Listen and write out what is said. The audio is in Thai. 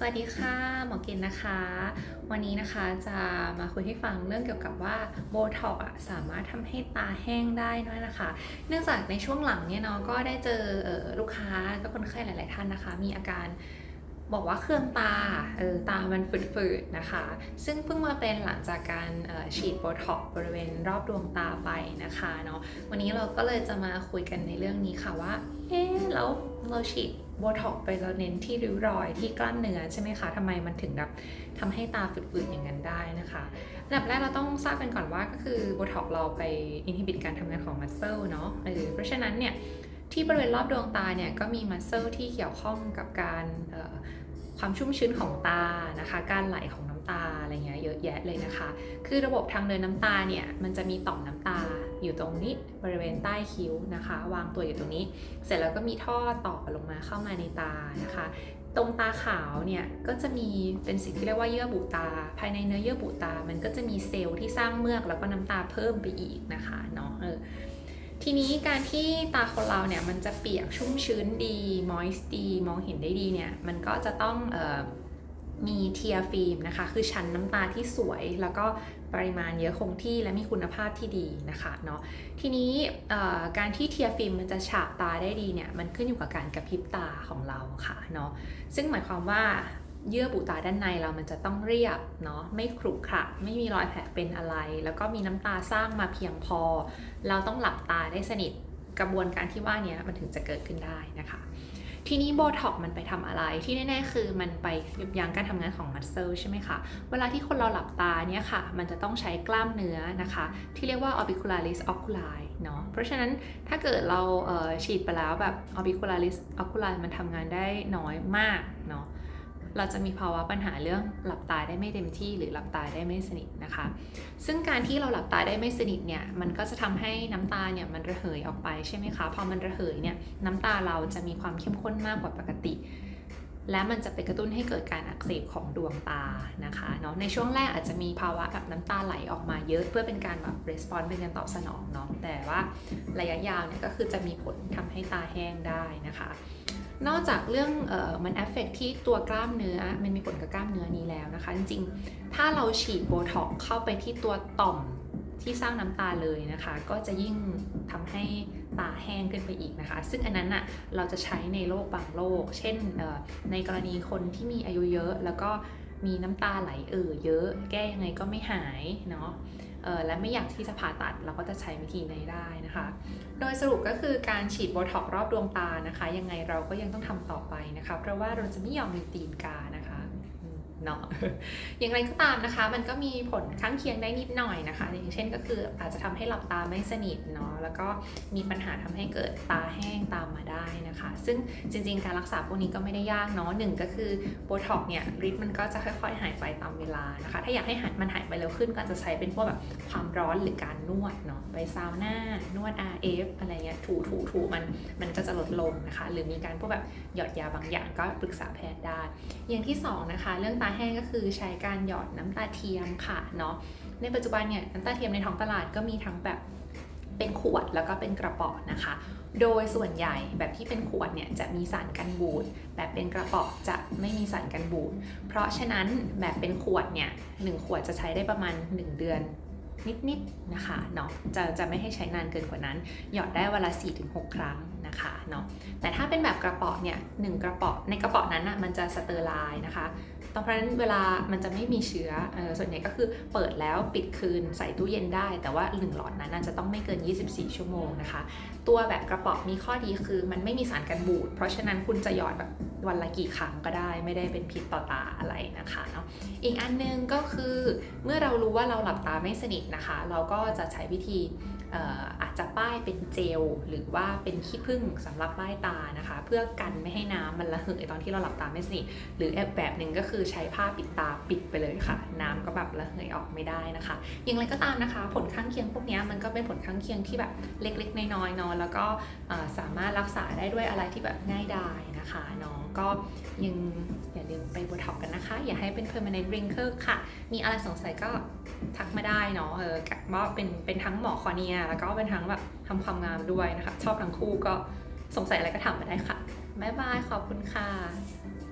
สวัสดีค่ะหมอเกณฑ์นะคะ วันนี้นะคะจะมาคุยให้ฟังเรื่องเกี่ยวกับว่าโบท็อกอะสามารถทำให้ตาแห้งได้ด้วยนะคะ เนื่องจากในช่วงหลังเนี่ยเนาะก็ได้เจอออลูกค้าก็คนไข้หลาย ๆ ท่านนะคะ มีอาการ บอกว่าเครื่องตาเออตามันฝืดๆนะคะ ซึ่งเพิ่งมาเป็นหลังจากการออฉีดโบท็อกบริเวณรอบดวงตาไปนะคะเนาะวันนี้เราก็เลยจะมาคุยกันในเรื่องนี้ค่ะว่าเอ๊แล้วเราฉีดโบท็อกไปเราเน้นที่ริ้วรอยที่กล้ามเนื้อใช่ไหมคะทำไมมันถึงแบบทำให้ตาฝืดๆอย่างนั้นได้นะคะอันดับแรกเราต้องทราบกันก่อนว่าก็คือโบท็อกเราไปอินฮิบิตการทำงานของมัสเซลเนาะเออเพราะฉะนั้นเนี่ย ที่บริเวณรอบดวงตาเนี่ยก็มีมัสเซลที่เกี่ยวข้องกับการความชุ่มชื้นของตานะคะ การไหลของน้ำตาอะไรเงี้ยเยอะแยะเลยนะคะ คือระบบทางเดินน้ำตาเนี่ยมันจะมีต่อมน้ำตาอยู่ตรงนี้บริเวณใต้คิ้วนะคะ วางตัวอยู่ตรงนี้ เสร็จแล้วก็มีท่อต่อลงมาเข้ามาในตานะคะ ตรงตาขาวเนี่ยก็จะมีเป็นสิ่งที่เรียกว่าเยื่อบุตา ภายในเนื้อเยื่อบุตา มันก็จะมีเซลล์ที่สร้างเมือกแล้วก็น้ำตาเพิ่มไปอีกนะคะเนาะเออ ทีนี้การที่ตาคนเราเนี่ยมันจะเปียกชุ่มชื้นดี moist ดี มองเห็นได้ดีเนี่ยมันก็จะต้องออมีเทียฟิล์มนะคะ คือชั้นน้ำตาที่สวย แล้วก็ปริมาณเยอะคงที่และมีคุณภาพที่ดีนะคะเนาะทีนี้การที่เทียฟิล์มมันจะฉาบตาได้ดีเนี่ยมันขึ้นอยู่กับการกระพริบตาของเราค่ะเนาะซึ่งหมายความว่า เยื่อบุตาด้านในเรามันจะต้องเรียบเนาะไม่ขรุขระไม่มีรอยแผลเป็นอะไร แล้วก็มีน้ำตาสร้างมาเพียงพอ เราต้องหลับตาได้สนิทกระบวนการที่ว่านี้มันถึงจะเกิดขึ้นได้นะคะ ทีนี้โบท็อกมันไปทำอะไรที่แน่ๆคือมันไปยุบยั้งการทำงานของมัสเซลใช่ไหมคะ เวลาที่คนเราหลับตาเนี่ยค่ะ มันจะต้องใช้กล้ามเนื้อนะคะ ที่เรียกว่า orbicularis oculi เนาะเพราะฉะนั้นถ้าเกิดเราเฉีดไปแล้วแบบ orbicularis oculi มันทำงานได้น้อยมากเนาะ เราจะมีภาวะปัญหาเรื่องหลับตาได้ไม่เต็มที่ หรือหลับตาได้ไม่สนิทนะคะ ซึ่งการที่เราหลับตาได้ไม่สนิทเนี่ยมันก็จะทำให้น้ำตาเนี่ยมันระเหยออกไปใช่ไหมคะพอมันระเหยเนี่ยน้ำตาเราจะมีความเข้มข้นมากกว่าปกติและมันจะไปกระตุ้นให้เกิดการอักเสบของดวงตานะคะเนาะในช่วงแรกอาจจะมีภาวะแบบน้ำตาไหลออกมาเยอะ เพื่อเป็นการแบบ response เป็นการตอบสนองเนาะแต่ว่าระยะยาวเนี่ยก็คือจะมีผลทำให้ตาแห้งได้นะคะ นอกจากเรื่องออมันเอฟเฟกที่ตัวกล้ามเนื้อ มันมีผลกับกล้ามเนื้อนี้แล้วนะคะ จริงๆ ถ้าเราฉีดโบท็อกเข้าไปที่ตัวต่อมที่สร้างน้ำตาเลยนะคะ ก็จะยิ่งทำให้ตาแห้งขึ้นไปอีกนะคะ ซึ่งอันนั้นน่ะเราจะใช้ในโรคบางโรคเช่นในกรณีคนที่มีอายุเยอะแล้วก็ มีน้ำตาไหลเอ่อเยอะ แก้ยังไงก็ไม่หายเนาะเออและไม่อยากที่จะผ่าตัดเราก็จะใช้วิธีในได้นะคะ โดยสรุปก็คือการฉีดโบท็อกซ์รอบดวงตานะคะ ยังไงเราก็ยังต้องทำต่อไปนะคะ เพราะว่าเราจะไม่ยอมมีตีนกานะคะ เนาะอย่างไรก็ตามนะคะ มันก็มีผลข้างเคียงได้นิดหน่อยนะคะ อย่างเช่นก็คืออาจจะทำให้หลับตาไม่สนิทเนาะแล้วก็มีปัญหาทำให้เกิดตาแห้งตามมาได้นะคะ ซึ่งจริงๆ การรักษาพวกนี้ก็ไม่ได้ยากเนาะหนึ่งก็คือโบท็อกเนี่ยฤทธิ์มันก็จะค่อยๆ หายไปตามเวลานะคะ ถ้าอยากให้หายมันหายไปเร็วขึ้นก็จะใช้เป็นพวกแบบความร้อนหรือการนวดเนาะไปซาวน่านวด RF อะไรเงี้ยถูถูถูมันมันก็จะลดลงนะคะ หรือมีการพวกแบบหยอดยาบางอย่างก็ปรึกษาแพทย์ได้ อย่างที่สองนะคะเรื่องตาแห้งก็คือใช้การหยอดน้ำตาเทียมค่ะเนาะในปัจจุบันเนี่ยน้ำตาเทียมในท้องตลาดก็มีทั้งแบบเป็นขวดแล้วก็เป็นกระป๋องนะคะ โดยส่วนใหญ่แบบที่เป็นขวดเนี่ยจะมีสารกันบูด แบบเป็นกระป๋องจะไม่มีสารกันบูด เพราะฉะนั้นแบบเป็นขวดเนี่ยหนึ่งขวดจะใช้ได้ประมาณ 1 เดือนนิดๆนะคะเนาะจะจะไม่ให้ใช้นานเกินกว่านั้น หยอดได้เวนลา4-6 ครั้ง นะคะเนาะแต่ถ้าเป็นแบบกระป๋อเนี่ยหนึ่งกระป๋อในกระป๋อนั้นอะมันจะสเตอร์ไลน์นะคะตอนเพราะฉะนั้นเวลามันจะไม่มีเชื้อออส่วนใหญ่ก็คือเปิดแล้วปิดคืนใส่ตู้เย็นได้ แต่ว่าหนึ่งหลอดนั้นจะต้องไม่เกิน 24 ชั่วโมงนะคะ ตัวแบบกระป๋องมีข้อดีคือมันไม่มีสารกันบูด เพราะฉะนั้นคุณจะหยอดแบบวันละกี่ครั้งก็ได้ไม่ได้เป็นพิษต่อตาอะไรนะคะเนาะอีกอันนึงก็คือเมื่อเรารู้ว่าเราหลับตาไม่สนิทนะคะ เราก็จะใช้วิธี อาจจะป้ายเป็นเจล หรือว่าเป็นขี้ผึ้งสำหรับป้ายตานะคะ เพื่อกันไม่ให้น้ำมันระเหยตอนที่เราหลับตาไม่สนิทหรือแบบหนึ่งก็คือใช้ผ้าปิดตาปิดไปเลยค่ะ น้ำก็แบบระเหยออกไม่ได้นะคะอย่างไรก็ตามนะคะ ผลข้างเคียงพวกนี้มันก็เป็นผลข้างเคียงที่แบบเล็กๆน้อยๆเนาะแล้วก็สามารถรักษาได้ด้วยอะไรที่แบบง่ายดายนะคะเนาะก็ยังอย่าลืมไปบท็อกกันนะคะ อย่าให้เป็น permanent wrinkle ค่ะ มีอะไรสงสัยก็ทักมาได้เนาะเออว่าเป็นเป็นทั้งหมอคอเนียแล้วก็เป็นทั้งแบบทำความงามด้วยนะคะ ชอบทั้งคู่ก็สงสัยอะไรก็ถามมาได้ค่ะบ๊ายบายขอบคุณค่ะ